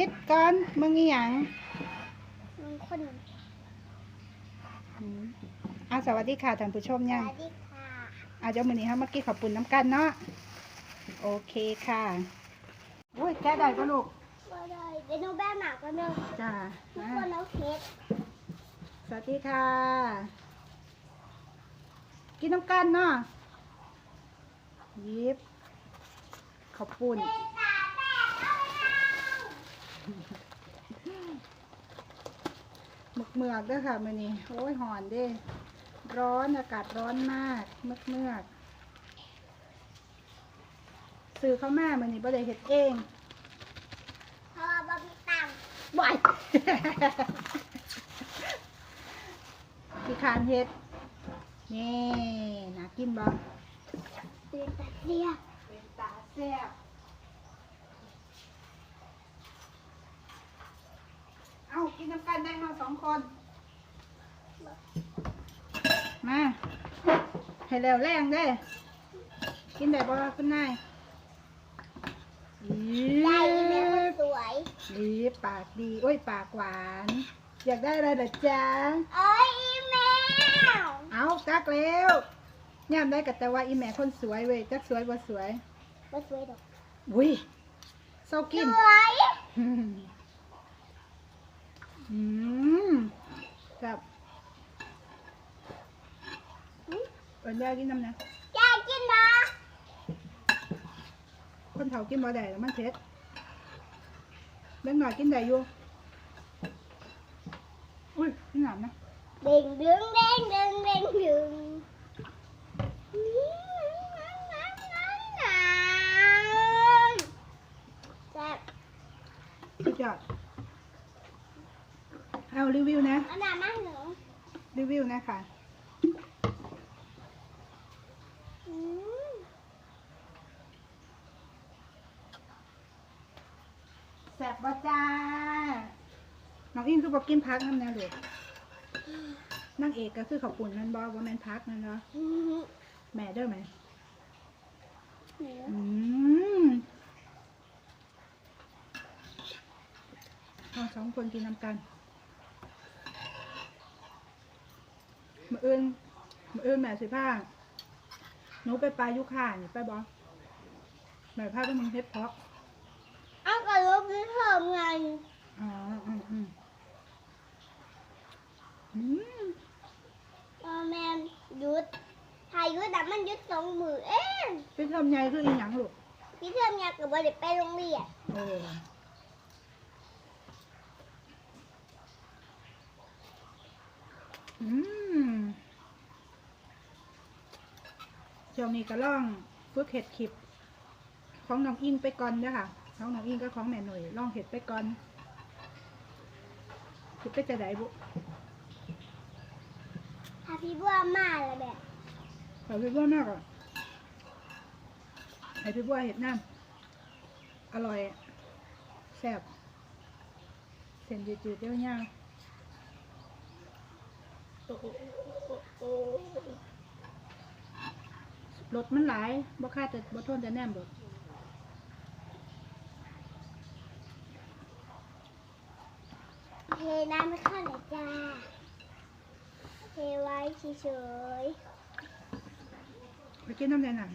ปิดก่อนมึงอีหยังมันคนอืมอะสวัสดีค่ะท่านผู้ชมสยังวัสดีค่ะอาเจ้ามือนี้ฮะเมื่อกี้ขอบคุณน้ำกันเนาะโอเคค่ะโอ้ยแก้ได้ปะลูกว่าได้เดี๋ยวหนูแบกหนักกันเนอะจ้าทุกมาคนเอาเค้กสวัสดีค่ะ กินน้ำกันเนาะยิบขอบคุณ หมึกเมือกเด้วยค่ะมือนี้โอ้ยหอนเด้ ร้อนอากาศร้อนมากเมือกเมือกซื้อเข้าวแม่มือนี้บ่ได้เฮ็ดเองเพราะว่าบะมีตังค์บ่ายพี่คานเฮ็ด นี่น่ากินบ่เป็นตาเสียบเป็นตาแซ่บเอากิ นน้ำกันได้เราสองคน มาให้แล้วแรงได้ กินได้บ่คุณนายอีได้อีเมลคนสวยดีปากดีโอ้ยปากหวาน อยากได้อะไรล่ะจ๊ะเอ้ยอีเมลเอาจักแล้วย่ามได้กับแต่ว่าอีแม่คนสวยเว้ยจักสวยบ่สวยไม่สวยดอกอุ้ยเศร้าสกินวย อืมกับเอิญยากินน้ำนะอยากกินนะคนเฒ่ากินบ่ได้แล้วมันเผ็ดเล็กหน่อยกินได้อยู่อุ้ยนี่หนามนะ เด้งดึงเด้งดึงเด้งดึงแซ่บ สุดยอดเอารี วิวนะอันนั้นมาหนูรีวิวนะคะอืมแซ่บบ่จ้า น้องอิงคือบอกกินพักน้ำแนวเด็กนางเอกก็คือขอบปุ่นนั่นบอว่าแมนพักนั่นเนาะอืมแม่เด้อไหมหนูอืมเราสองคนกินน้ำกัน มืออื่นมืออื่นแม่สิผ้าหนูไปปลายุค่านี่ไปบอแม่ผ้าเป็นมึงเฮ็ดเพาะเอากระลูกนี่เพิ่มไงอ๋ออืมอืมอืมเออแมนหยุดถ่ายหยุดแต่มันหยุดสองมือเองเป็นทำใหญ่คืออีหยังลูกพี่เทื่อมอยากกับบริไปโรงเรียนโอ้อืม ช่วงนี้ก็ล่องฝึกเห็ดคลิป ของน้องอิงไปก่อนเด้อค่ะของน้องอิงก็ของแม่หน่อยล่องเห็ดไปก่อนคิดไปจะได้บุถ้าพี่บัวมาแล้วแบบขอพี่บัวมากอะให้พี่บัวเห็ดน้ำอร่อยแซ่บเส้นจืดๆเยาวๆโอ้โอ้โอ้โอ้ รถมันหลายบ่ค่าแต่บ่ทนแต่แนมเบิดเทน้ำไม่เข้าเลยจ้าเทไว้เฉยไปกินน้ำแดงหนัง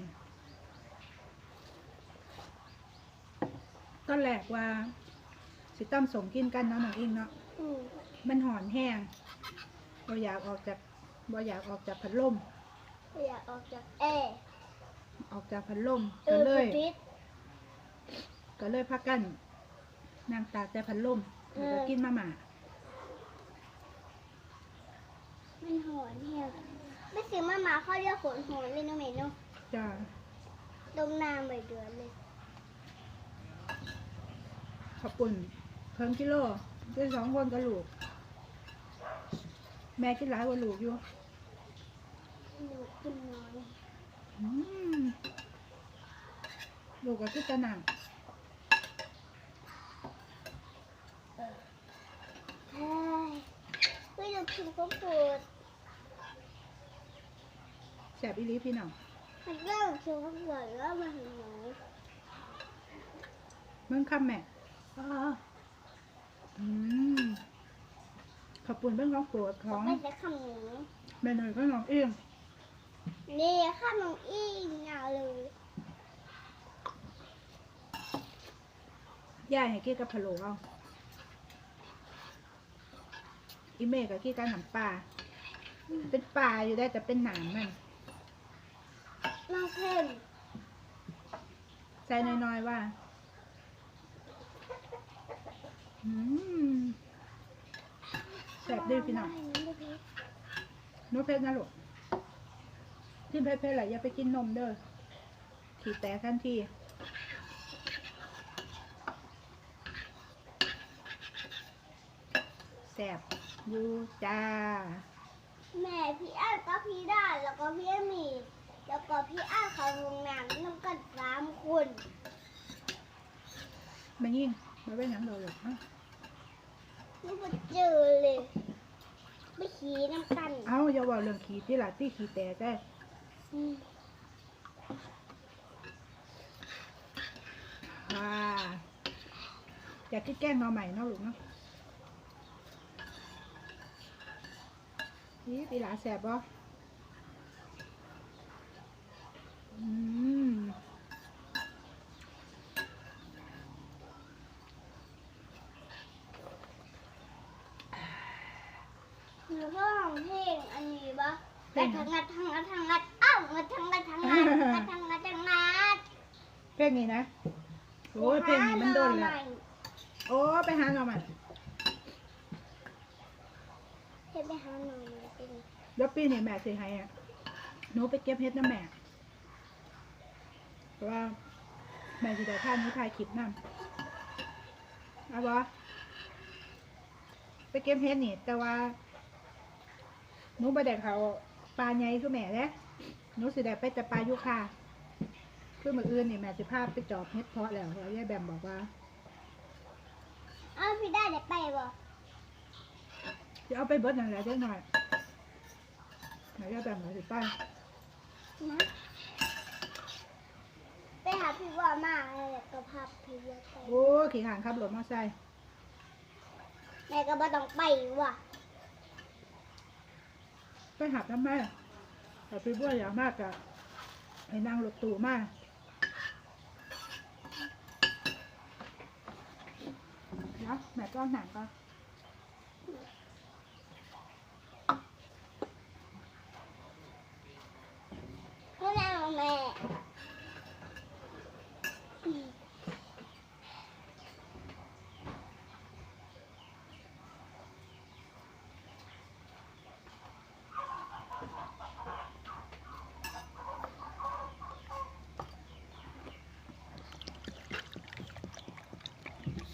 ตอนแรกว่า สิตั้มสมกินกันเนาะน้องอิงเนาะๆอืมมันหอนแห้งบ่อยากออกจากบ่อยากออกจากพัดลม อยากออกจากแอร์ออกจากพัดลมเอก็อเลยปิด ก็เลยพักกันนางตากแต่พัดลมแล้วก็เออกินมาหมามันหอนเฮียไม่ซื้อมาหมาเขาเรียกขนหอนเลยน้องเมย์เนาะจ้าตรงน้ำใบเดือนเลย ขอบคุณเพิ่มกิโลด้วยสองคนกับลูก แม่กินหลายกว่าลูกอยู่หนู กินน้อยอืมลูกก็คือตะหนังเฮ้ยเฮ้ยเรากินข้าวโพดแสบอีหลีพี่น้องมันก็กินข้าวโพดแล้วมันหิวมึงคำแม่อ๋อขับปุ่นเป็นของโปรดของไม่ใช่ขนมแม่หน่อยก็น้องเอี้ยง นี่ขนมอีกยาวเลยย่าให้กี้กับพะโล้เอาอีเมกับกี้กับหนังปลาเป็นปลาอยู่ได้แต่เป็นหนามมันน้องเพิ่มใส่น้อยๆว่าอืมแสบดีพี่น้องนกเพชรนะลูก กินเพชรเพชรอะไรอย่าไปกินนมเด้อขี่แตกทันทีแสบอยู่จ้า แม่พี่อ้ายก็พี่ด้าแล้วก็พี่หมี แล้วก็พี่อ้ายเขาโรงน้ำน้ำกันสามคนมายิ่งมาเป็นหยังเราเลยเอ้านี่มาเจอเลย ไม่ขี่น้ำกัน เอาอย่าว่าเรื่องขี่ที่หลาที่ขี่แตกได้ อืมอ่าอยากกินแกล้งหน่อใหม่เนาะลูกเนาะนี่ปีหลาแสบบ่อืมหนูก็ร้องเพลงอันนี้ปะแต่ทางงัดทางงัดทางงัดอ้าว งัดทางงัดทางงัดงัดทางงัดทางงัดเพลงนี้นะโอ้ยเพลงนี้มันโดนแล้วโอ้ไปหาหน่อใหม่เฮ็ดไปหาหน่อยมาเป็นเดี๋ยวปีนี้แม่สิให้อะหนูไปเก็บเฮ็ดน้ำแม่เพราะว่าแม่จะได้ท่านนี้ถ่ายคลิปนำเอาบ่ไปเก็บเฮ็ดนี่ แต่ว่าหนูบ่ได้เขาปลาใหญ่คือแม่เด้ หนูสิได้ไปแต่ปลายุคาคือมื้ออื่นนี่แม่สิพาไปจอบเฮ็ดเพาะแล้วแล้วยายแบมบอกว่าอ้าวพี่ได้เดี๋ยวไปบ่สิเอาไปเบิดนั่นแหละจักหน่อยแล้วยายแบมก็สิไปนะไปหาพี่ว่ามาแล้วก็พาพี่ว่าไปโอ้ขี่หางขับรถมอไซค์แม่ก็บ่ต้องไปว่ะไปหับทำไม แต่พี่บัวอยากมากอะให้นั่งรถตู้มากแล้วแม่ก้อนหนังก็อน ไม่ได้หรอกแม่อืม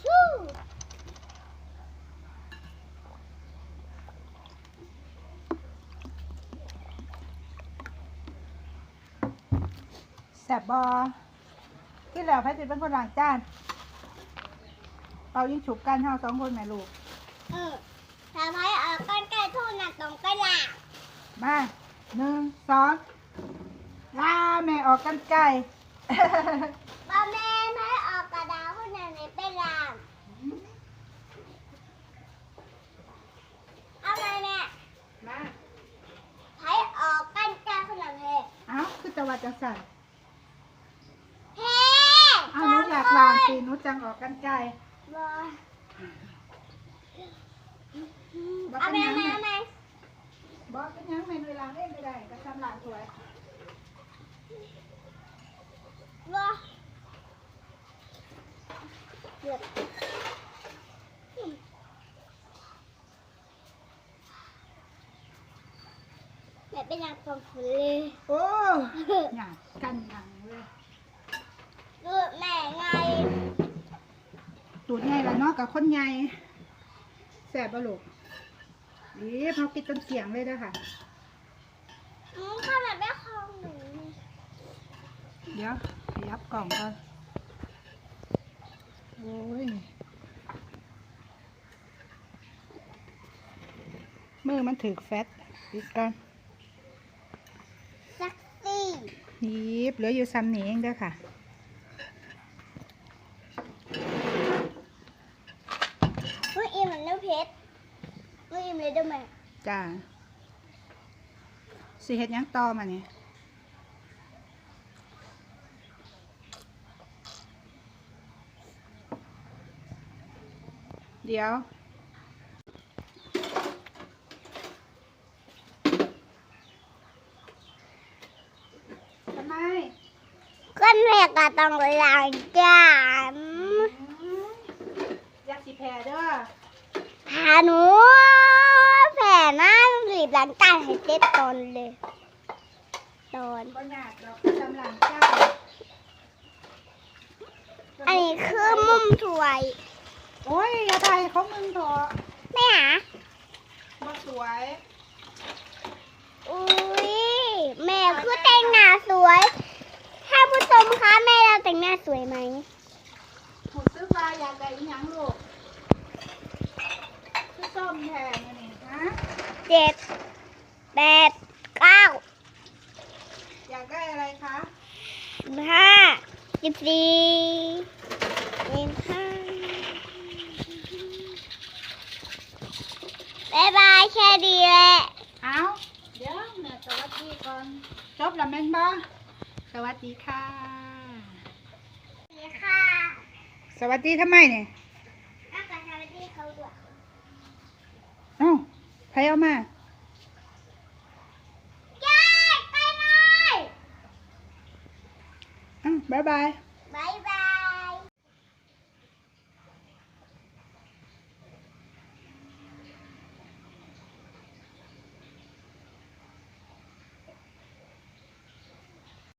ชู้ แสบบอที่แล้วพระจิตเป็นคนล้างจานเป่ายิ่งฉุบกันเท่าสองคนแม่ลูก เออทำให้เอาก้อนไก่ทูน่ะตรงกระดาษมาหนึ่งสองลาแม่ออกกันไก่บะแม่ให้ออกกระดาษคนนั้นในเป็นลางเอาไงแม่มาให้ออกก้อนไก่คนนั้นเฮ้เอ้าคือตะวัดจังสัน เฮ้ เอาหนูอยากล้าง สิหนูจังออกกันไก่บอบ่เอาเป็นแม่หยังแม่แม่แม่บอกเป็นหยังแม่หนูล้างเองไม่ได้ก็ทำล้างสวยบอเกือบแม่เป็นอย่างฟองฝุ่นเลย โอ้ หยังกันหยังเลย ดูแม่ไง ตูดใหญ่ละเนาะกับคนใหญ่แสบบ่ลูกอีพอกินจนเสียงเลยเด้อค่ะอืมขนาดแม่คลองหนูนี่เดี๋ยวขยับกล่องก่อนโอ้ยมือมันถือแฟตปิดก่อนเซ็กซี่ หยิบเหลืออยู่ซ้ำนี้เองเด้อค่ะ เฮ้ยอีมันเนื้อเพชรไม่ยิ้มเลยได้ไหมจ้าสิเฮ็ดหยังต่อมาเนี่ยเดี๋ยว ทำไม ก็แม่ก็ต้องล้างจาน อยากสิแพ้เด้อ พาหนูแผ่หน้ารีบล้างจานให้เต็มตอนเลยตอน ก็ยากดอกกำลังจ้าอันนี้คือมุมถวยโอ้ยอย่าถ่ายของมึงเถอะแม่หามาสวยอุ้ยแม่คือแต่งหน้าสวยถ้าผู้ชมคะแม่เราแต่งหน้าสวยไหมหูซื้อปลาอยากได้อีหยังลูกคือ ส้มแทนอันนี่ฮะเจ็ดแปดเก้าอยากได้อะไรคะสิบห้าสิบสี่สิบห้าบายบายแค่ดีแหละเอาเดี๋ยวแม่สวัสดีก่อนจบแล้วแม่นบ้าสวัสดีค่ะดีค่ะ สวัสดีทำไมเนี่ย น่าจะสวัสดีเขาด้วย เอ้า ใครเอามา